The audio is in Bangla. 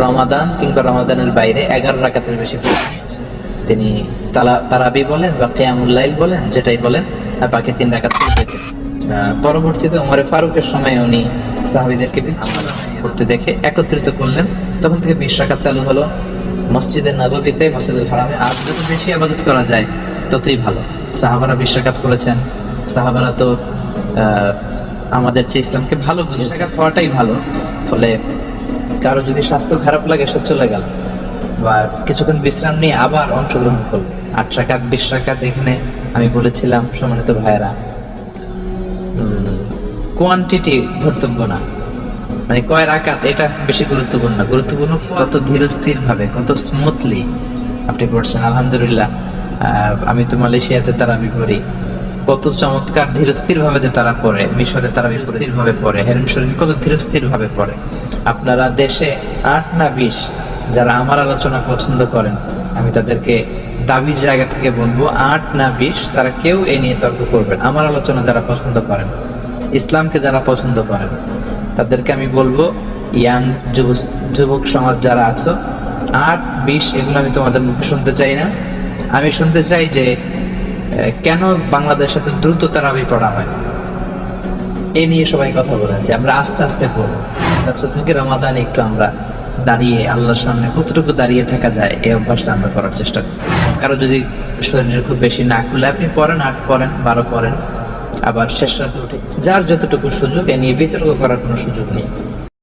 রমাদান কিংবা রমাদানের বাইরে এগারো রাকাতের বেশি। তিনি তালা- তারাবি বলেন বা কেয়ামুল্লাইল বলেন, যেটাই বলেন, আর বাকি তিন রাকাত পরবর্তীতে উমরে ফারুকের সময় উনি সাহাবিদেরকে করতে দেখে একত্রিত করলেন। তখন থেকে বিশ রাকাত চালু হলো। মসজিদের নববীতে, মসজিদুল হারামে আর যত বেশি আবাদত করা যায়, ততই ভালো। সাহাবারা বিশ রাকাত করেছেন সাহাবারা তো আমাদের চেয়ে ইসলামকে ভালো বুঝে হওয়াটাই ভালো। ফলে কারও যদি স্বাস্থ্য খারাপ লাগে, সে চলে গেল। বা কিছুক্ষণ বিশ্রাম নিয়ে আবার অংশগ্রহণ করল। আট রাকাত, বিশ রাকাত এখানে আমি বলেছিলাম সম্মানিত ভাইয়েরা কোয়ান্টিটি ধর্তব্য না। মানে কয় রাকাত, এটা বেশি গুরুত্বপূর্ণ গুরুত্বপূর্ণ কত ধীরস্থির ভাবে কত স্মুথলি আপনি পড়ছেন, আলহামদুলিল্লাহ। আমি তো মালয়েশিয়াতে তারা করি কত চমৎকার ধীরস্থির ভাবে যে তারা পড়ে, মিশরে তারা ধীরস্থির ভাবে পড়ে, হেরেন শরীফ কত ধীরস্থির ভাবে পড়ে। আপনারা দেশে আট না বিশ যারা আমার আলোচনা পছন্দ করেন, আমি তাদেরকে দাবির জায়গা থেকে বলব, আট না বিশ তারা কেউ এ নিয়ে তর্ক করবেন আমার আলোচনা যারা পছন্দ করেন, ইসলামকে যারা পছন্দ করেন, তাদেরকে আমি বলব, ইয়াং যুবক সমাজ যারা আছো, আট, বিশ, এগুলো আমি তোমাদের মুখে শুনতে চাই না। আমি শুনতে চাই যে কেন বাংলাদেশে এত দ্রুত তারাবি পড়া হয়? এ নিয়ে সবাই কথা বলেন যে আমরা আস্তে আস্তে পড়ব। থেকে রমাদান একটু আমরা দাঁড়িয়ে আল্লাহর সামনে কতটুকু দাঁড়িয়ে থাকা যায় এই অভ্যাসটা আমরা করার চেষ্টা করি। কারও যদি শরীরে খুব বেশি না খুলে, আপনি পড়েন, আট পড়েন, বারো পড়েন, আবার শেষ রাতে উঠে যার যতটুকু সুযোগ, এ নিয়ে বিতর্ক করার কোনো সুযোগ নেই।